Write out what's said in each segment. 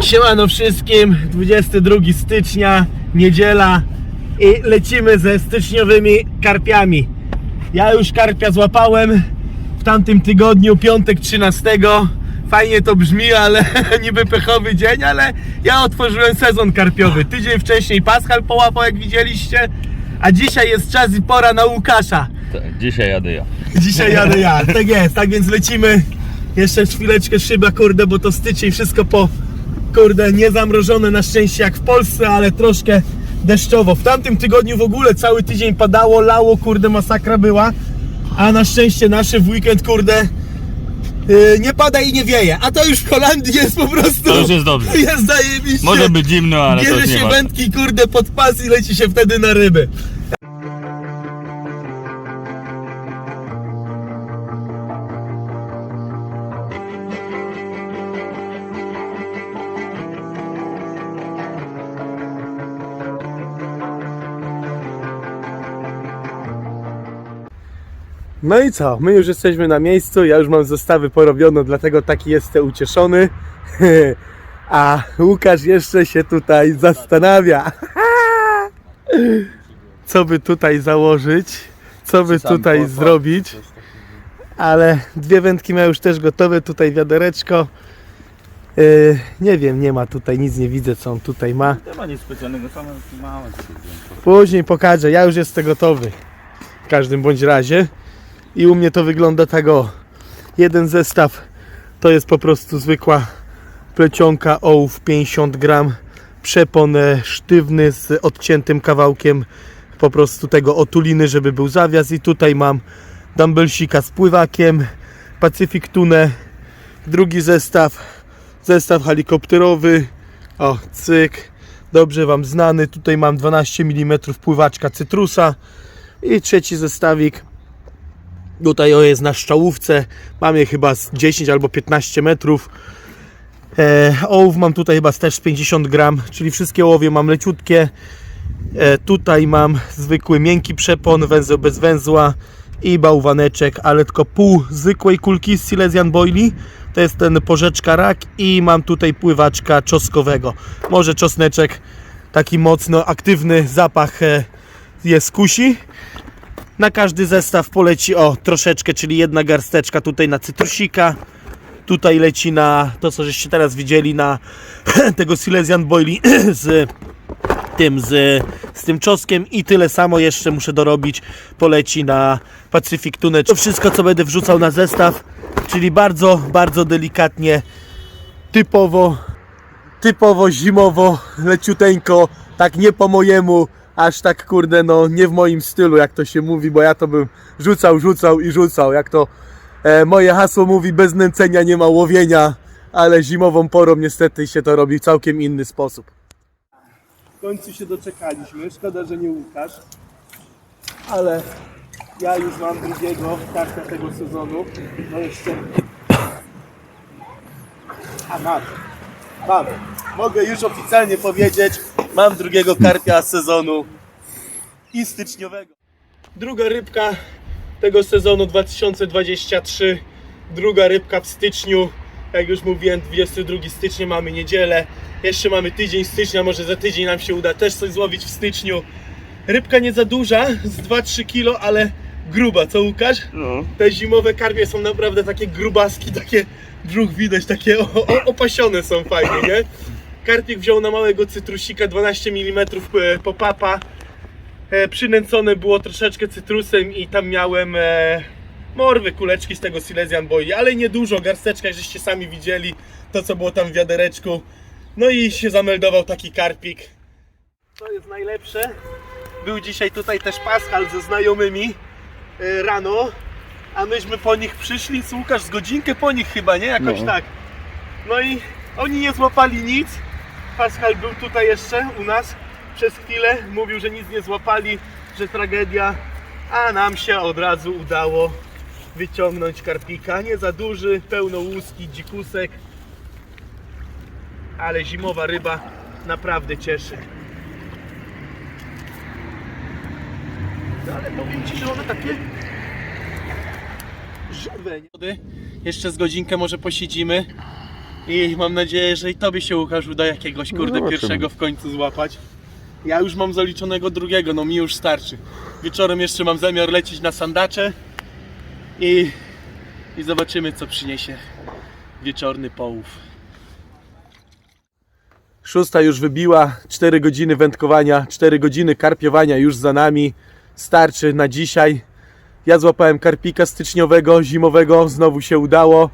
Siemano wszystkim, 22 stycznia, niedziela i lecimy ze styczniowymi karpiami. Ja już karpia złapałem w tamtym tygodniu, piątek 13. Fajnie to brzmi, ale niby pechowy dzień, ale ja otworzyłem sezon karpiowy. Tydzień wcześniej Paschal połapał, jak widzieliście, a dzisiaj jest czas i pora na Łukasza. Tak, dzisiaj jadę ja. Dzisiaj jadę ja, tak jest, tak więc lecimy. Jeszcze chwileczkę szyba, kurde, bo to styczeń, wszystko po, kurde, nie zamrożone na szczęście jak w Polsce, ale troszkę deszczowo. W tamtym tygodniu w ogóle cały tydzień padało, lało, kurde, masakra była. A na szczęście nasze w weekend, kurde, yy, nie pada i nie wieje. A to już w Holandii jest po prostu... To już jest dobrze. Jest zajebiście. Może być zimno, ale to już nie się wędki, kurde, pod pas i leci się wtedy na ryby. No i co? My już jesteśmy na miejscu. Ja już mam zestawy porobione, dlatego taki jestem ucieszony. A Łukasz jeszcze się tutaj zastanawia. Co by tutaj założyć? Co by tutaj zrobić? Ale dwie wędki ma już też gotowe. Tutaj wiadereczko. Yy, nie wiem, nie ma tutaj, nic nie widzę co on tutaj ma. Nie ma nic specjalnego, same małe. Później pokażę, ja już jestem gotowy. W każdym bądź razie. I u mnie to wygląda tak o. Jeden zestaw to jest po prostu zwykła plecionka ołów 50 gram. Przepon sztywny z odciętym kawałkiem po prostu tego otuliny, żeby był zawias. I tutaj mam dumbbellsika z pływakiem, Pacific Tune. Drugi zestaw, zestaw helikopterowy. O, cyk dobrze Wam znany. Tutaj mam 12 mm pływaczka cytrusa i trzeci zestawik. Tutaj o jest na szczałówce. Je chyba z 10 albo 15 metrów. E, ołów mam tutaj chyba też z 50 gram, czyli wszystkie ołowie mam leciutkie. E, tutaj mam zwykły miękki przepon, węzeł bez węzła i bałwaneczek, ale tylko pół zwykłej kulki z Silesian Boili. To jest ten porzeczka rak i mam tutaj pływaczka czosnkowego. Może czosneczek taki mocno aktywny zapach e, jest kusi. Na każdy zestaw poleci o troszeczkę, czyli jedna garsteczka tutaj na cytrusika. Tutaj leci na to, co żeście teraz widzieli, na tego Silesian Boili z tym, z, z tym czosnkiem i tyle samo jeszcze muszę dorobić, poleci na Pacific Tune. To wszystko, co będę wrzucał na zestaw, czyli bardzo, bardzo delikatnie, typowo, typowo zimowo, leciuteńko, tak nie po mojemu, aż tak kurde, no nie w moim stylu, jak to się mówi, bo ja to bym rzucał, rzucał i rzucał, jak to e, moje hasło mówi, bez nęcenia nie ma łowienia, ale zimową porą niestety się to robi w całkiem inny sposób. W końcu się doczekaliśmy. Szkoda, że nie Łukasz. Ale ja już mam drugiego karta tego sezonu. No jeszcze. A mam. Mam. Mogę już oficjalnie powiedzieć, mam drugiego karpia sezonu i styczniowego. Druga rybka tego sezonu 2023. Druga rybka w styczniu. Jak już mówiłem, 22 stycznia mamy niedzielę. Jeszcze mamy tydzień stycznia, może za tydzień nam się uda też coś złowić w styczniu. Rybka nie za duża, z 2-3 kilo, ale gruba, co Łukasz? No. Te zimowe karpie są naprawdę takie grubaski, takie brzuch widać, takie o, o, opasione są fajnie, nie? Karpik wziął na małego cytrusika 12 mm popapa. E, przynęcone było troszeczkę cytrusem i tam miałem e, morwy, kuleczki z tego Silesian Boy, ale niedużo, garsteczka, żeście sami widzieli, to co było tam w wiadereczku. No i się zameldował taki karpik. To jest najlepsze. Był dzisiaj tutaj też Pascal ze znajomymi e, rano, a myśmy po nich przyszli, z Łukasz z godzinkę po nich chyba, nie? Jakoś No. tak. No i oni nie złapali nic. Pascal był tutaj jeszcze u nas przez chwilę, mówił, że nic nie złapali, że tragedia, a nam się od razu udało wyciągnąć karpika. Nie za duży, pełno łuski, dzikusek, ale zimowa ryba naprawdę cieszy. No ale powiem Ci, że one takie nie? Jeszcze z godzinkę może posiedzimy. I mam nadzieję, że i tobie się Łukasz uda jakiegoś kurde Zobaczymy. pierwszego w końcu złapać. Ja już mam zaliczonego drugiego, no mi już starczy. Wieczorem jeszcze mam zamiar lecieć na sandacze i, i zobaczymy co przyniesie wieczorny połów. Szósta już wybiła, 4 godziny wędkowania, 4 godziny karpiowania już za nami. Starczy na dzisiaj. Ja złapałem karpika styczniowego, zimowego, znowu się udało.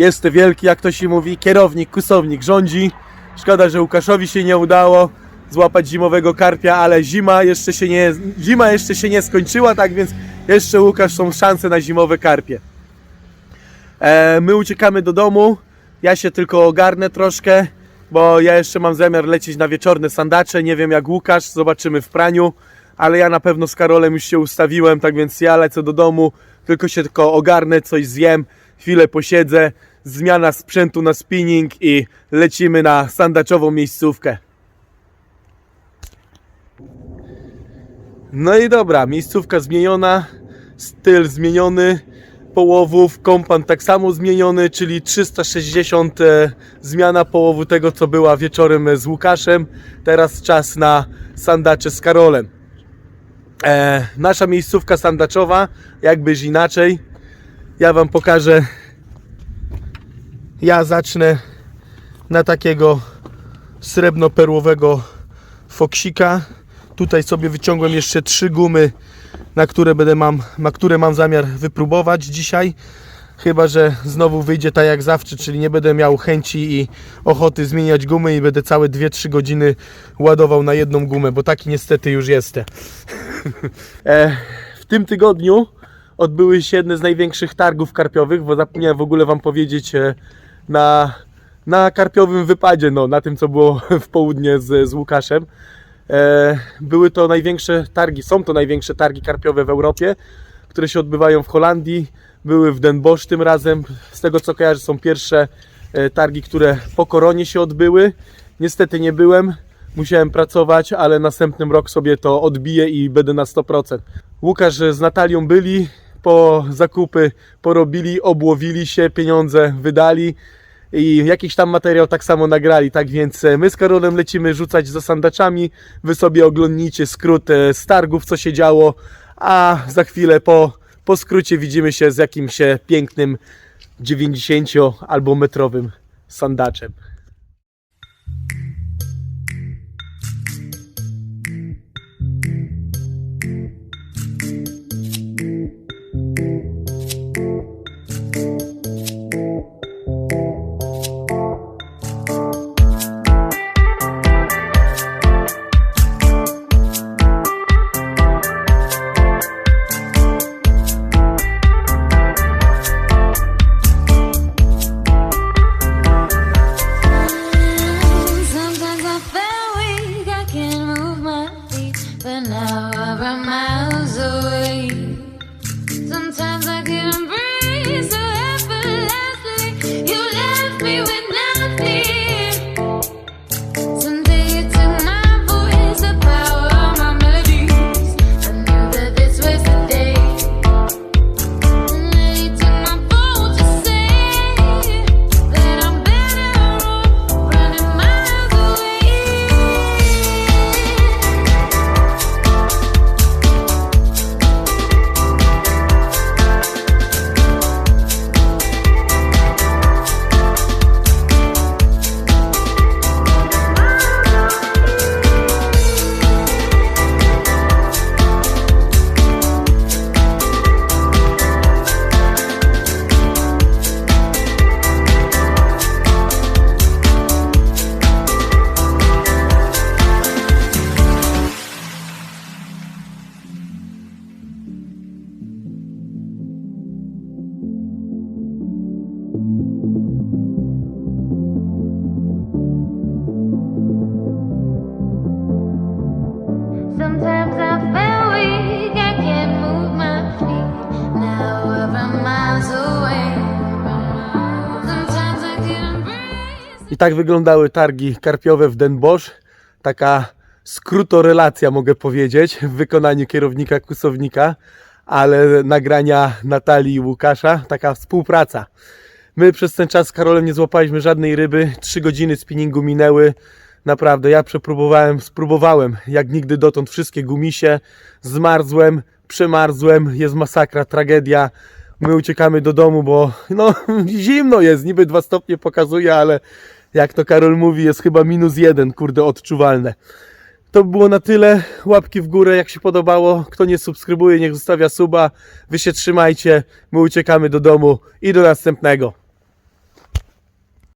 Jest wielki, jak to się mówi, kierownik, kusownik rządzi. Szkoda, że Łukaszowi się nie udało złapać zimowego karpia, ale zima jeszcze się nie, zima jeszcze się nie skończyła, tak więc jeszcze Łukasz są szanse na zimowe karpie. E, my uciekamy do domu. Ja się tylko ogarnę troszkę, bo ja jeszcze mam zamiar lecieć na wieczorne sandacze. Nie wiem jak Łukasz, zobaczymy w praniu, ale ja na pewno z Karolem już się ustawiłem, tak więc ja lecę do domu, tylko się tylko ogarnę, coś zjem, chwilę posiedzę, zmiana sprzętu na spinning i lecimy na sandaczową miejscówkę. No i dobra, miejscówka zmieniona, styl zmieniony, połowów, kompan tak samo zmieniony, czyli 360 e, zmiana połowu tego, co była wieczorem z Łukaszem. Teraz czas na sandacze z Karolem. E, nasza miejscówka sandaczowa, jakbyś inaczej. Ja Wam pokażę. Ja zacznę na takiego srebrno-perłowego foksika. Tutaj sobie wyciągłem jeszcze trzy gumy, na które będę mam, na które mam zamiar wypróbować dzisiaj. Chyba, że znowu wyjdzie tak jak zawsze, czyli nie będę miał chęci i ochoty zmieniać gumy i będę całe 2-3 godziny ładował na jedną gumę, bo taki niestety już jestem. e, w tym tygodniu odbyły się jedne z największych targów karpiowych, bo zapomniałem w ogóle Wam powiedzieć e, na, na karpiowym wypadzie, no, na tym co było w południe z, z Łukaszem. E, były to największe targi, są to największe targi karpiowe w Europie, które się odbywają w Holandii. Były w Den Bosch tym razem. Z tego co kojarzę, są pierwsze e, targi, które po koronie się odbyły. Niestety nie byłem, musiałem pracować, ale następnym rok sobie to odbiję i będę na 100%. Łukasz z Natalią byli, po zakupy porobili, obłowili się, pieniądze wydali i jakiś tam materiał tak samo nagrali. Tak więc e, my z Karolem lecimy rzucać za sandaczami. Wy sobie oglądnijcie skrót e, z targów, co się działo, a za chwilę po, po skrócie widzimy się z jakimś e, pięknym 90 albo metrowym sandaczem. Tak wyglądały targi karpiowe w Den Bosch. Taka skrótorelacja mogę powiedzieć w wykonaniu kierownika kusownika, ale nagrania Natalii i Łukasza, taka współpraca. My przez ten czas z Karolem nie złapaliśmy żadnej ryby. Trzy godziny spinningu minęły. Naprawdę, ja przepróbowałem, spróbowałem jak nigdy dotąd wszystkie gumisie. Zmarzłem, przemarzłem, jest masakra, tragedia. My uciekamy do domu, bo no zimno jest, niby dwa stopnie pokazuje, ale jak to Karol mówi, jest chyba minus jeden, kurde, odczuwalne. To by było na tyle. Łapki w górę, jak się podobało. Kto nie subskrybuje, niech zostawia suba. Wy się trzymajcie. My uciekamy do domu i do następnego.